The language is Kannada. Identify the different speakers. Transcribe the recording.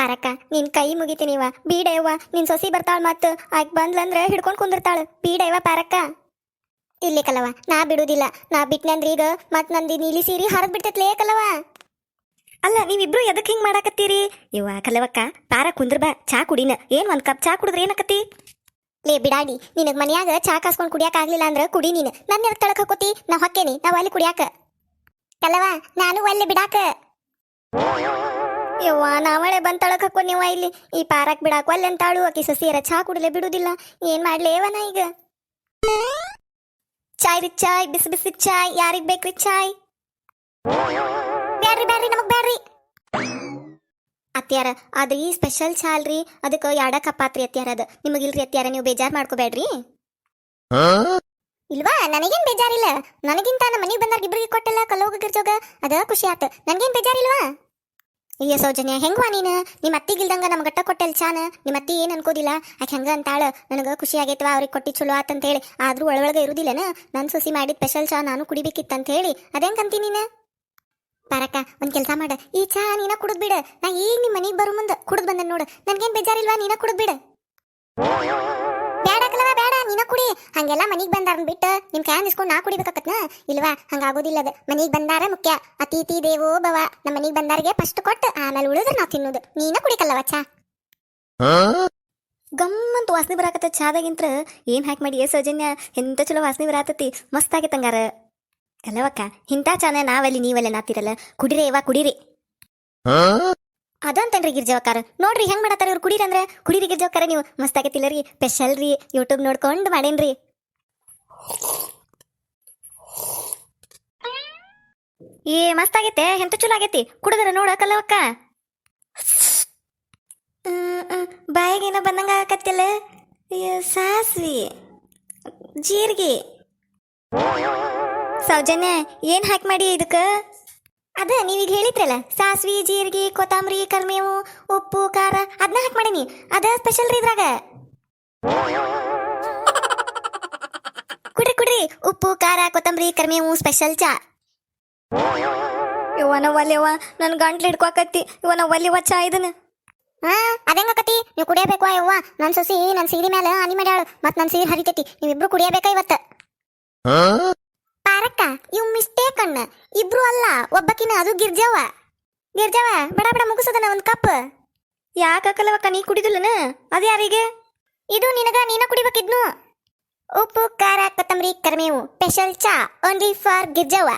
Speaker 1: ಪಾರಕ್ಕ, ನಿನ್ ಕೈ ಮುಗಿತೀನಿವ ಬೀಡಯ್ಯವ್ವ, ನಿನ್ ಸೊಸಿ ಬರ್ತಾಳ ಮತ್ತು ಆಕೆ ಬಂದ್ಲಂದ್ರೆ ಹಿಡ್ಕೊಂಡ್ ಕುಂದಿರ್ತಾಳ. ಬೀಡಯ್ಯವ ಪಾರಕ್ಕ. ಇಲ್ಲಿ ಕಲವ ನಾ ಬಿಡುದಿಲ್ಲ. ನಾ ಬಿಟ್ನಂದ್ರೆ ಈಗ ಮತ್ ನಂದಿ ನೀಲಿ ಸೀರಿ ಹರದ್ ಬಿಡ್ತೈತ್ಲೇ ಕಲವ ಅಲ್ಲ, ನೀವಿಬ್ರು ಎದಕ್ ಹಿಂಗ್ ಮಾಡಾಕತ್ತೀರಿ? ಇವ ಕಲವಕ್ಕ ಪಾರ ಕುಂದ್ರಬಾ ಚಾ ಕುಡಿನ. ಏನ್ ಒಂದ್ ಕಪ್ ಚಾ ಕುಡಿದ್ರೆ ಏನಕತ್ತಿ? ಲೇ, ಬಿಡಾಡಿ, ನಿನಗ್ ಮನ್ಯಾಗ ಚಾ ಕಾಸ್ಕೊಂಡ್ ಕುಡಿಯಾಕ ಆಗ್ಲಿಲ್ಲ ಅಂದ್ರ ಕುಡಿ ನೀನು. ನನ್ನ ಎದಕ್ ತಳಕ್ ಹಾಕೋತಿ ನಾ ಹೊಕ್ಕೇನಿ ನಾ ಅಲ್ಲಿ ಕುಡಿಯಾಕ. ಕಲವ ನಾನು ಅಲ್ಲಿ ಬಿಡಾಕ. ಯವ್ವ, ನಾವಳೆ ಬಂದ್ ನೀವ ಇಲ್ಲಿ? ಈ ಪಾರಕ್ ಬಿಡಾಕ ಅಲ್ಲಂತಾಳು ಆಕಿ ಸಸಿಯರ ಚಾ ಕುಡಲೆ ಬಿಡುದಿಲ್ಲ. ಏನ್ ಮಾಡ್ಲೇವನ ಈಗ? ಚಾಯ್ ರೀ, ಚಾಯ್, ಬಿಸಿ ಬಿಸಿ ಚಾಯ್. ಯಾರಿಗ್ ಬೇಕ್ರಿ ಚಾಯ್? ಬ್ಯಾಡ್ರಿ ಬ್ಯಾಡ್ರಿ, ನಮಗ್ ಬ್ಯಾಡ್ರಿ. ಅತ್ಯಾರ ಅದ ಈ ಸ್ಪೆಷಲ್ ಚಾ ಅಲ್ರಿ ಅದಕ್ಕೆ ಯಾಡ ಕಪ್ಪಾತ್ರಿ ಅತ್ಯಾರ ಅದ. ನಿಮಗಿಲ್ರಿ ಅತ್ಯಾರ ನೀವು ಬೇಜಾರ್ ಮಾಡ್ಕೋಬೇಡ್ರಿ ಇಲ್ವಾ, ನನಗೇನ್ ಬೇಜಾರಿಲ್ಲ. ನನಗಿಂತ ನಮ್ಮ ಮನೆಗೆ ಬಂದಾಗ ಇಬ್ರಿಗೆ ಕೊಟ್ಟಲ್ಲ ಕಲ್ಲೋಗ ಗಿರ್ಜೋಗ. ಅದ ಖುಷಿ ಆತ. ನನ್ಗೇನ್ ಬೇಜಾರಿಲ್ವಾ? ಅಯ್ಯ ಸೌಜನ್ಯ, ಹೆಂಗ್ವಾ ನೀನು? ನಿಮ್ಮ ಅತ್ತಿಗಿಲ್ದಂಗ ನಮ್ಮ ಗಟ್ಟ ಕೊಟ್ಟೆಲ್ ಚಾನ? ನಿಮ್ಮ ಅತ್ತಿ ಏನ್ ಅನ್ಕೋದಿಲ್ಲ? ಆಕೆ ಹಂಗ ಅಂತಾಳ. ನನಗ ಖುಷಿ ಆಗೈತವ ಅವ್ರಿಗೆ ಕೊಟ್ಟಿ ಚಲೋ ಆತಂತ ಹೇಳಿ ಆದ್ರೂ ಒಳಗೊಳಗೆ ಇರುದಿಲ್ಲನ? ನನ್ ಸೊಸಿ ಮಾಡಿದ ಸ್ಪೆಷಲ್ ಚಾ ನಾನು ಕುಡಿಬೇಕಿತ್ತಂತ ಹೇಳಿ ಅದೇಂಗಂತಿ ನೀನು? ಪಾರಕ್ಕ, ಒಂದ್ ಕೆಲಸ ಮಾಡ. ಈ ಚಾ ನೀನ ಕುಡಿದ್ ಬಿಡ ನಾ ಈಗ ನಿಮ್ ಮನಿಗ್ ಬರೋ ಮುಂದ. ಕುಡಿದ್ ಬಂದ ನೋಡು. ನನ್ಗೇನ್ ಬೇಜಾರಿಲ್ವಾ? ನೀನ ಕುಡಿದ್ ಕುಡಿ. ಹಂಗೆಲ್ಲ ಮನಿಗ್ ಬಂದಾರ ಬಿಟ್ಟ ನಿಮ್ ಕ್ಯಾನ್ ಇಸ್ಕೊಂಡ್ ನಾ ಕುಡಿಬೇಕಾಕತ್ನ? ಇಲ್ವಾ? ಹಂಗಾಗೋದಿಲ್ಲ ಅದ. ಮನಿಗ್ ಬಂದಾರ ಮುಖ್ಯ. ಅತಿಥಿ ದೇವೋ ಭವ. ನಮ್ಮ ಮನಿಗ್ ಬಂದಾರಿಗೆ ಫಸ್ಟ್ ಕೊಟ್ಟು ಆಮೇಲೆ ಉಳಿದ್ರೆ ನಾವು ತಿನ್ನೋದು. ನೀನ ಕುಡಿಕಲ್ಲವ ಚಾ? ಗಮ್ಮಂತ ವಾಸನೆ ಬರಾಕತ್ತ ಚಾದಾಗಿಂತ್ರ. ಏನ್ ಹಾಕಿ ಮಾಡಿ ಏ ಸೌಜನ್ಯ? ಎಂತ ಚಲೋ ವಾಸನೆ ಬರಾತತಿ. ಮಸ್ತ್ ಆಗೈತಂಗಾರ ಅಲ್ಲವಕ್ಕ ಇಂಥ ಚಾನ ನಾವಲ್ಲಿ, ನೀವಲ್ಲಿ ನಾತಿರಲ್ಲ. ಕುಡಿರಿ ಇವ ಕುಡೀರಿ. ಅದಂತನ್ರಿ ಗಿರ್ಜವಕ್ಕಾರ ನೋಡ್ರಿ ಹೆಂಗ್ ಮಾಡತ್ತಾರ ಇವ್ರು ಕುಡೀರಿ ಅಂದ್ರೆ? ಕುಡೀರಿ ಗಿರ್ಜವಕ್ಕಾರ ನೀವು. ಮಸ್ತ್ ಆಗೈತಿಲ್ಲ ರೀ ಸ್ಪೆಷಲ್ ರೀ. ಯೂಟ್ಯೂಬ್ ನೋಡ್ಕೊಂಡು ಮಾಡೇನ್ರಿ. ಏ ಮಸ್ತ್ ಆಗೈತೆ ಎಂತ ಚಲೋ ಆಗೈತಿ? ಕುಡಿದ್ರ ನೋಡ ಬಾಯಿಗೆ ಬಾಯಿಗೇನ ಬಂದಂಗ ಆಗತ್ತಿಲ್ಲ ಸಾಸ್ವಿ. ಜೀರಿಗೆ. ಸೌಜನ್ಯ, ಏನ್ ಹಾಕಿ ಮಾಡಿ ಇದಕ್ಕ? ಅದ ನೀವೀಗ ಹೇಳಿದ್ರಲ್ಲ ಸಾಸ್ವಿ ಜೀರಿಗೆ ಕೊತ್ತಂಬರಿ ಕರ್ಮೇವು ಉಪ್ಪು ಖಾರ ಅದನ್ನ ಹಾಕಿ ಮಾಡೀನಿ. ಅದ ಸ್ಪೆಷಲ್ ರೀ ಇದ್ರಾಗ. ಕುಡ್ರಿ ಕುಡ್ರಿ. ಉಪ್ಪು ಖಾರ ಕೊತ್ತಂಬರಿ ಕರ್ಮೇವು ಸ್ಪೆಷಲ್ ಚಾ. ಇವನ ಒಲೆವ ನನ್ ಗಂಟ್ಲು ಹಿಡ್ಕೊಕತ್ತಿ. ಇವನ ಒಲೆವ ಚಾ ಇದನ್ನ? ಹಾ ಅದೇಂಗಕತಿ ನೀವು ಕುಡಿಯಬೇಕು ಯವ್ವ. ನನ್ ಸೊಸಿ ನನ್ ಸೀರೆ ಮೇಲೆ ಅನಿ ಮಾಡ್ಯಾಳ. ಮತ್ ನನ್ ಸೀರೆ ಹರಿತೈತಿ. ನೀವಿಬ್ರು ಕುಡಿಯಬೇಕ ಇವತ್ತ? ಇವ್ ಮಿಸ್ಟೇಕ್ ಅಣ್ಣ. ಇಬ್ರು ಅಲ್ಲ, ಒಬ್ಬಕಿನ ಅದು ಗಿರ್ಜವ. ಗಿರ್ಜವ, ಬಡ ಬಡ ಮುಗಿಸದನ ಒಂದ್ ಕಪ್. ಯಾಕಲ್ಲವಕ್ಕ ನೀ ಕುಡಿದಿಲ್ಲನ? ಅದ ಯಾರಿಗೆ? ಇದು ನಿನಗ, ನೀನ ಕುಡಿಬೇಕಿದ್ನು ಉಪ್ಪು, ಖಾರ, ಕೊತ್ತಂಬರಿ, ಕರಿಮೇವು ಸ್ಪೆಷಲ್ ಚಾ ಓನ್ಲಿ ಫಾರ್ ಗಿರ್ಜವ್ವ